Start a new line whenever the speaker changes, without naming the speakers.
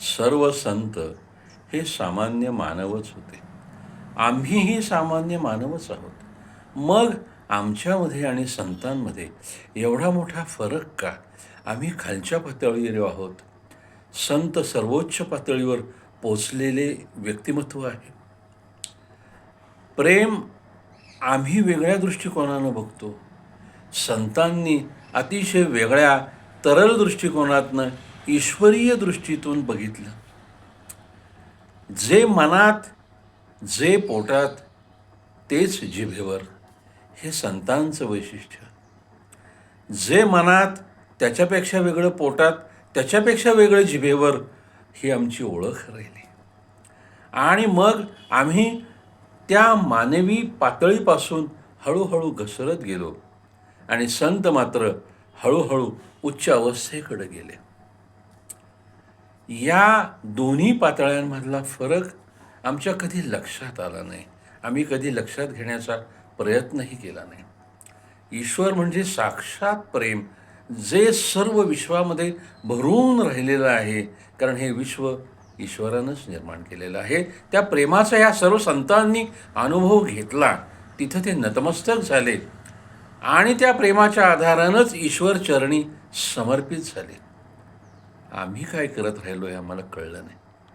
सर्व संत हे सामान्य मानवच होते. आम्हीही सामान्य मानवच आहोत. मग आमच्यामध्ये आणि संतांमध्ये एवढा मोठा फरक का? आम्ही खालच्या पातळीवर आहोत. संत सर्वोच्च पातळीवर पोचलेले व्यक्तिमत्व आहे. प्रेम आम्ही वेगळ्या दृष्टिकोनानं बघतो. संतांनी अतिशय वेगळ्या तरल दृष्टिकोनातनं ईश्वरीय दृष्टीतून बघितलं. जे मनात जे पोटात तेच जिभेवर हे संतांचं वैशिष्ट्य. जे मनात त्याच्यापेक्षा वेगळं पोटात त्याच्यापेक्षा वेगळं जिभेवर ही आमची ओळख राहिली. आणि मग आम्ही त्या मानवी पातळीपासून हळूहळू घसरत गेलो आणि संत मात्र हळूहळू उच्च अवस्थेकडे गेले. या दोन्ही पातळ्यांमधला फरक आमच्या कधी लक्षात आला नाही. आम्ही कधी लक्षात घेण्याचा प्रयत्नही केला नाही. ईश्वर म्हणजे साक्षात प्रेम जे सर्व विश्वामध्ये भरून राहिलेलं आहे. कारण हे विश्व ईश्वरानंच निर्माण केलेलं आहे. त्या प्रेमाचा ह्या सर्व संतांनी अनुभव घेतला. तिथं ते नतमस्तक झाले आणि त्या प्रेमाच्या आधारानंच ईश्वर चरणी समर्पित झाले. आम्ही काय करत राहिलो हे आम्हाला कळलं नाही.